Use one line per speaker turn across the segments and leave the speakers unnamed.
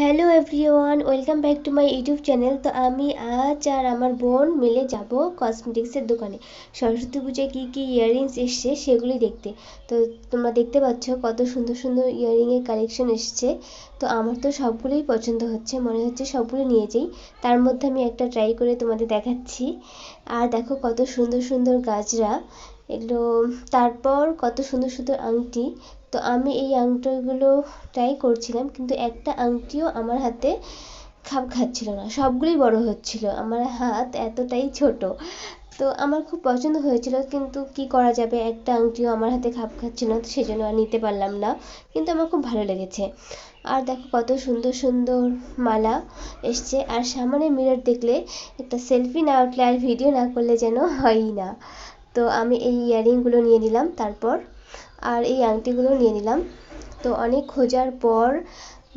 Hello everyone welcome back to my YouTube channel তো আমি আজ আর আমার বোন মিলে যাব কসমেটিক্সের দোকানে। সরস্বতী পূজায় কী কী ইয়াররিংস এসছে সেগুলি দেখতে। তো তোমরা দেখতে পাচ্ছ কত সুন্দর সুন্দর ইয়াররিংয়ের কালেকশন এসছে। তো আমার তো সবগুলোই পছন্দ হচ্ছে, মনে হচ্ছে সবগুলো নিয়ে যাই। তার মধ্যে আমি একটা ট্রাই করে তোমাদের দেখাচ্ছি। আর দেখো কত সুন্দর সুন্দর গাজরা এগুলো তারপর কত সুন্দর সুন্দর আংটি। তো আমি এই আংটিগুলো ট্রাই করছিলাম, কিন্তু একটা আংটিও আমার হাতে খাপ খাচ্ছিল না, সবগুলোই বড় হচ্ছিল। আমার হাত এতটাই ছোট। তো আমার খুব পছন্দ হয়েছিল, কিন্তু কি করা যাবে? একটা আংটিও আমার হাতে খাপ খাচ্ছিল না, তো সেজন্য আর নিতে পারলাম না। কিন্তু আমার খুব ভালো লেগেছে। আর দেখো কত সুন্দর সুন্দর মালা এসছে। আর সামনে মিরর দেখলে একটা সেলফি না উঠলে আর ভিডিও না করলে যেন হয়ই না। তো আমি এই ইয়াররিংগুলো নিয়ে নিলাম তারপর, আর এই আংটিগুলো নিয়ে নিলাম। তো অনেক খোঁজার পর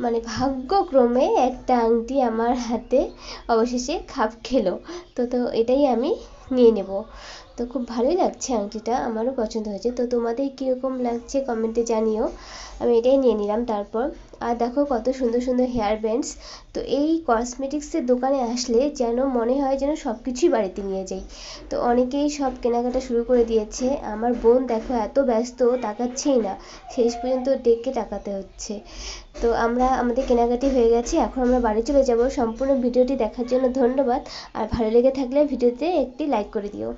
মানে ভাগ্যক্রমে একটা আংটি আমার হাতে অবশেষে খাপ খেলো। তো তো এটাই আমি নিয়ে নেব। তো খুব ভালোই লাগছে আংটিটা, আমারও পছন্দ হয়েছে। তো তোমাদের কীরকম লাগছে কমেন্টে জানিও। আমি এটাই নিয়ে নিলাম তারপর। আর দেখো কত সুন্দর সুন্দর হেয়ার ব্যান্ডস তো এই কসমেটিক্সের দোকানে আসলে যেন মনে হয় যেন সব কিছুই বাড়িতে নিয়ে যাই। তো অনেকেই সব কেনাকাটা শুরু করে দিয়েছে। আমার বোন দেখো এত ব্যস্ত, তাকাচ্ছেই না। শেষ পর্যন্ত ডেকে তাকাতে হচ্ছে। তো আমরা, আমাদের কেনাকাটি হয়ে গেছে। এখন আমরা বাড়ি চলে যাব। সম্পূর্ণ ভিডিওটি দেখার জন্য ধন্যবাদ। আর ভালো লেগে থাকলে ভিডিওতে একটি লাইক করে দিও।